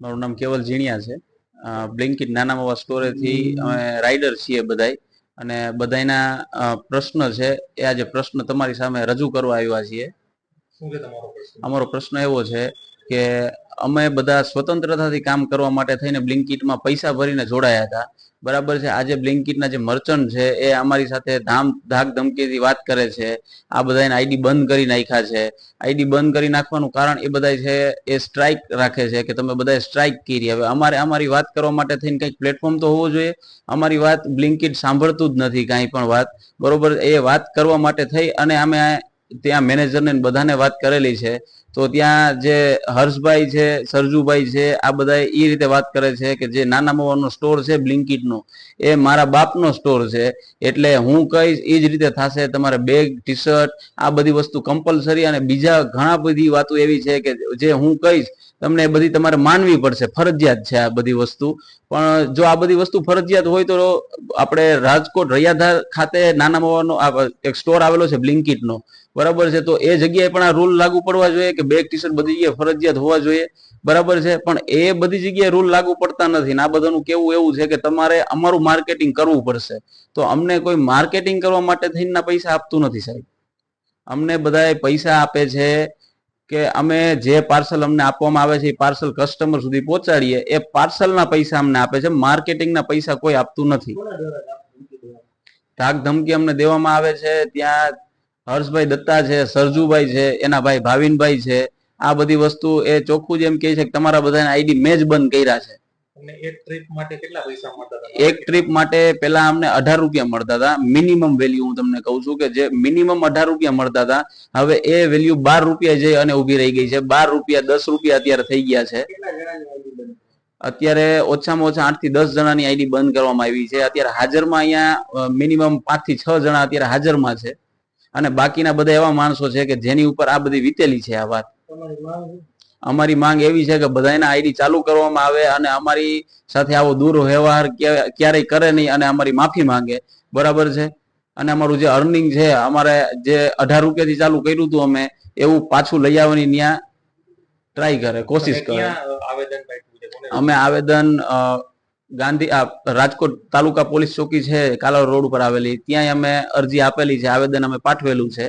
મારું નામ કેવલ ઝીણિયા છે. બ્લિંકિટ નાના મોવા સ્ટોરેથી અમે રાઇડર છીએ બધાય. અને બધાયના પ્રશ્ન છે એ આજે પ્રશ્ન તમારી સામે રજૂ કરવા આવ્યા છીએ. અમારો પ્રશ્ન એવો છે કે અમે બધા સ્વતંત્રતાથી કામ કરવા માટે થઈને બ્લિંકિટમાં પૈસા ભરીને જોડાયા હતા. બરાબર છે? આજે બ્લિંકિટના જે મર્ચન્ટ છે, એ અમારી સાથે ધામ ધાક ધમકીથી વાત કરે છે. આ બધાને આઈડી બંધ કરી નાખ્યા છે. આઈડી બંધ કરી નાખવાનું કારણ એ બધા છે, એ સ્ટ્રાઇક રાખે છે કે તમે બધા સ્ટ્રાઇક કરી. હવે અમારે, અમારી વાત કરવા માટે થઈને કંઈક પ્લેટફોર્મ તો હોવો જોઈએ. અમારી વાત બ્લિંકિટ સાંભળતું જ નથી કાંઈ પણ વાત. બરોબર? એ વાત કરવા માટે થઈ અને અમે ત્યાં મેનેજરને બધાને વાત કરેલી છે. તો ત્યાં જે હર્ષભાઈ છે, સરજુભાઈ છે, આ બધા એ રીતે વાત કરે છે કે જે નાના મોવાનો સ્ટોર છે બ્લિંકિટનો, એ મારા બાપનો સ્ટોર છે. એટલે હું કહીશ એ જ રીતે થશે, તમારે બેગ ટી શર્ટ આ બધી વસ્તુ કમ્પલસરી અને બીજા ઘણા બધી વાતો એવી છે કે જે હું કહીશ, તમને એ બધી તમારે માનવી પડશે, ફરજિયાત છે આ બધી વસ્તુ. પણ જો આ બધી વસ્તુ ફરજિયાત હોય તો આપણે રાજકોટ રૈયાધાર ખાતે નાના મોવાનો એક સ્ટોર આવેલો છે બ્લિંકિટનો. બરાબર છે, તો એ જગ્યાએ પણ આ રૂલ લાગુ પડવા જોઈએ કે બેગ ટી બધી જગ્યાએ ફરજિયાત હોવા જોઈએ. બરાબર છે, પણ એ બધી જગ્યાએ રૂલ લાગુ પડતા નથી આ બધાનું કેવું એવું છે કે તમારે અમારું માર્કેટિંગ કરવું પડશે. તો અમને કોઈ માર્કેટિંગ કરવા માટે થઈને પૈસા આપતું નથી સાહેબ. અમને બધાએ પૈસા આપે છે કે અમે જે પાર્સલ અમને આપવામાં આવે છે એ પાર્સલ કસ્ટમર સુધી પહોંચાડીએ, એ પાર્સલના પૈસા અમને આપે છે. માર્કેટિંગના પૈસા કોઈ આપતું નથી. ધાક ધમકી અમને દેવામાં આવે છે, ત્યાં હર્ષભાઈ દત્તા છે સરજુભાઈ છે એના ભાઈ ભાવિનભાઈ છે. આ બધી વસ્તુ એ ચોખ્ખું જ એમ કહે છે કે તમારા બધાને આઈડી મેં જ બંધ કર્યા છે. એક ટ્રીપ માટે કેટલા પૈસા મળતા હતા? એક ટ્રીપ માટે પેલા અમને અઢાર રૂપિયા મળતા હતા. મિનિમમ વેલ્યુ હું તમને કહું છું કે જે મિનિમમ અઢાર રૂપિયા મળતા હતા. હવે એ વેલ્યુ બાર રૂપિયા જઈ અને ઊભી રહી ગઈ છે. બાર રૂપિયા દસ રૂપિયા અત્યારે થઈ ગયા છે. અત્યારે ઓછામાં ઓછા આઠથી દસ જણાની આઈડી બંધ કરવામાં આવી છે. અત્યારે હાજરમાં અહીંયા મિનિમમ પાંચથી છ જણા અત્યારે હાજરમાં છે. અને બાકીના બધા એવા માણસો છે કે જેની ઉપર આ બધી વીતેલી છે આ વાત? અમારી માંગ એવી છે કે બધાના આઈડી ચાલુ કરવામાં આવે અને અમારી સાથે આવો દુર્વ્યવહાર વ્યવહાર ક્યારેય કરે નહીં અને અમારી માફી માંગે. બરાબર છે? અને અમારું જે અર્નિંગ છે અમારે જે અઢાર રૂપિયાથી ચાલુ કર્યું હતું અમે એવું પાછું લઈ આવવાની ત્યાં ટ્રાય કરે કોશિશ કરે. અમે આવેદન ગાંધી રાજકોટ તાલુકા પોલીસ ચોકી છે કાલાવડ રોડ ઉપર આવેલી. ત્યાં અમે અરજી આપેલી છે, આવેદન અમે પાઠવેલું છે.